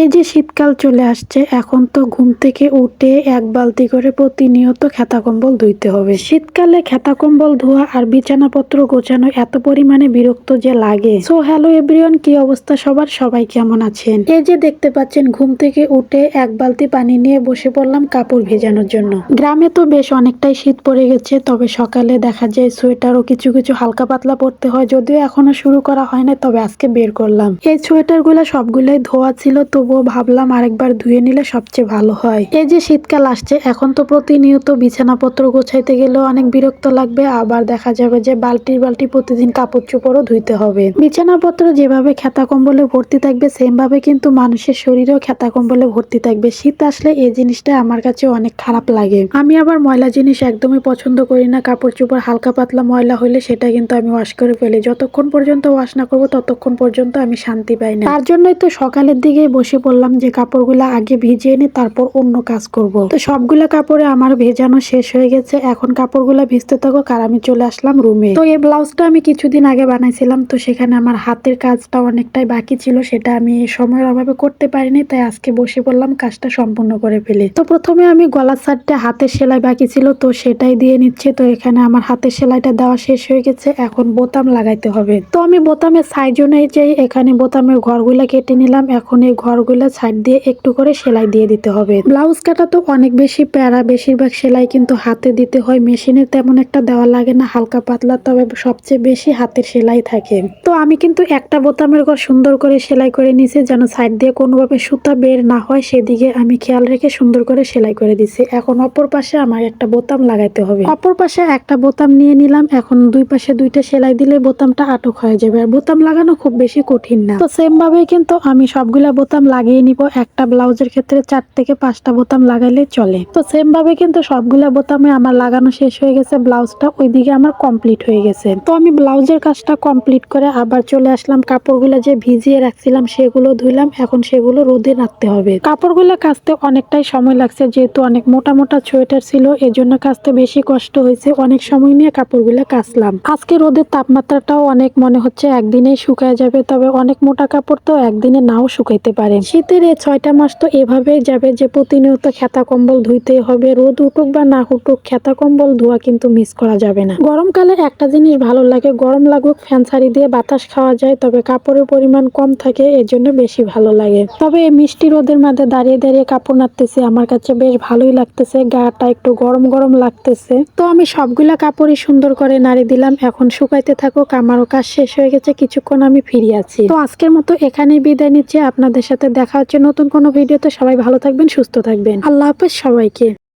এই যে শীতকাল চলে আসছে, এখন তো ঘুম থেকে উঠে এক বালতি করে প্রতিনিয়ত খেতা কম্বল ধুইতে হবে। শীতকালে খেতা কম্বল ধোয়া আর বিছানাপত্র গোছানো এত পরিমাণে বিরক্ত যে লাগে। সো হ্যালো এভরিওয়ান কি অবস্থা সবার? সবাই কেমন আছেন? এই যে দেখতে পাচ্ছেন, ঘুম থেকে উঠে এক বালতি পানি নিয়ে বসে পড়লাম কাপড় ভেজানোর জন্য। গ্রামে তো বেশ অনেকটাই শীত পড়ে গেছে, তবে সকালে দেখা যায় সোয়েটারও কিছু কিছু হালকা পাতলা পরতে হয়, যদিও এখনও শুরু করা হয় না তবে আজকে বের করলাম। এই সোয়েটারগুলা সবগুলাই ধোয়া ছিল তবুও ভাবলাম আরেকবার ধুয়ে নিলে সবচেয়ে ভালো হয়। এই যে শীতকাল আসছে, এখন তো প্রতিনিয়ত বিছানাপত্র গোছাইতে গেলেও অনেক বিরক্ত লাগবে। আবার দেখা যাবে যে বালতির বালতি প্রতিদিন কাপড় চোপড়ও ধুইতে হবে। বিছানাপত্র যেভাবে খেতা কম্বলে ভর্তি থাকবে সেম ভাবে কিন্তু মানুষের শরীরেও খেতা কম্বলে ভর্তি থাকবে। শীত আসলে এই জিনিসটা আমার কাছে অনেক খারাপ লাগে। আমি আবার ময়লা জিনিস একদমই পছন্দ করি না। কাপড় চোপড় হালকা পাতলা ময়লা হলে সেটা কিন্তু আমি ওয়াশ করে ফেলি। যতক্ষণ পর্যন্ত ওয়াশ না করব, ততক্ষণ পর্যন্ত আমি শান্তি পাই না। তার জন্যই তো সকালের দিকে বসে পড়লাম যে কাপড়গুলো আগে ভিজিয়ে নি তারপর অন্য কাজ করব। তো সবগুলা কাপড়ে আমার ভেজানো শেষ হয়ে গেছে। এখন কাপড়গুলো ভিজতে থাকুক আর আমি চলে আসলাম রুমে। তো এই ব্লাউজটা আমি কিছুদিন আগে বানাইছিলাম, তো সেখানে আমার হাতের কাজটা অনেকটাই বাকি ছিল, সেটা আমি সময়ের অভাবে করতে পারিনি, তাই আজকে বসে পড়লাম কাজটা সম্পূর্ণ করে ফেলি। তো প্রথমে আমি গলার সাইডটা হাতের সেলাই বাকি ছিল, তো সেটাই দিয়ে নিচ্ছে। তো এখানে আমার হাতের সেলাইটা দেওয়া শেষ হয়ে গেছে, এখন বোতাম লাগাইতে হবে। তো আমি বোতামের সাইজ অনুযায়ী এখানে বোতামের ঘরগুলা কেটে নিলাম, এখন এই ঘরগুলা সাইড দিয়ে একটু করে সেলাই দিয়ে দিতে হবে। ব্লাউজ কাটা তো অনেক বেশি প্যারা, বেশিরভাগ সেলাই কিন্তু হাতে দিতে হয়। মেশিনে তেমন একটা দেওয়া লাগে না, হালকা পাতলা, তবে সবচেয়ে বেশি হাতের সেলাই থাকে। তো আমি কিন্তু একটা বোতামের ঘর সুন্দর করে সেলাই করে নিছি, যেন সাইড দিয়ে কোনোভাবে সুতা বের না হয়। সেদিকে আমি খেয়াল রেখে সুন্দর করে সেলাই করে দিছি। এখন অপর পাশে আমার একটা বোতাম লাগাইতে হবে। অপর পাশে একটা বোতাম নিয়ে নিলাম। এখন দুই পাশে দুইটা সেলাই দিলে বোতামটা আটক হয়ে যাবে। আর বোতাম লাগানো খুব বেশি কঠিন না। তো সেম ভাবে কিন্তু আমি সবগুলা বোতাম লাগিয়ে নিব। একটা ব্লাউজের ক্ষেত্রে চার থেকে পাঁচটা বোতাম লাগাইলে চলে। তো সেম ভাবে কিন্তু সবগুলা বোতামে আমার লাগানো শেষ হয়ে গেছে, ব্লাউজটা ওইদিকে আমার কমপ্লিট হয়ে গেছে। তো আমি ব্লাউজের কাজটা কমপ্লিট করে আবার চলে আসলাম, কাপড়গুলো যে ভিজিয়ে রাখছিলাম সেগুলো ধুইলাম, এখন সেগুলো রোদে রাখতে হবে। কাপড়গুলো কাচতে অনেকটাই সময় লাগছে, যেহেতু অনেক মোটা মোটা সোয়েটার ছিল, এজন্য কাচতে বেশি কষ্ট হয়েছে, অনেক সময় নিয়ে কাপড়গুলো কাচলাম। আজকে রোদের তাপমাত্রাটাও অনেক মনে হচ্ছে, একদিনেই শুকায় যাবে, তবে অনেক মোটা কাপড় তো একদিনে নাও শুকাইতে পারে। শীতের এই ছয়টা মাস তো এভাবেই যাবে যে প্রতিনিয়ত খেতা কম্বল ধুইতে হবে। রোদ উঠুক বা না উঠুক খেতা কম্বল ধোয়া কিন্তু মিস করা যাবে না। গরমকালে একটা জিনিস ভালো লাগে, গরম লাগুক, ফ্যান ছাড়ি দিয়ে বাতাস খাওয়া যায়, তবে কাপড়ের পরিমাণ কম থাকে এর জন্য বেশি ভালো লাগে। তবে এই মিষ্টি রোদের মধ্যে দাঁড়িয়ে দাঁড়িয়ে কাপড় নাড়তেছে, আমার কাছে বেশ ভালোই লাগতেছে, গাটা একটু গরম গরম লাগতেছে। তো আমি সবগুলা কাপড়ই সুন্দর করে নাড়ি দিলাম, এখন শুকাইতে থাকুক, আমারও কাজ শেষ হয়ে গেছে, কিছুক্ষণ আমি ফিরে আছি। তো আজকের মতো এখানেই বিদায় নিচ্ছি, আপনাদের সাথে দেখা হচ্ছে নতুন কোনো ভিডিওতে। সবাই ভালো থাকবেন সুস্থ থাকবেন। আল্লাহ হাফেজ সবাইকে।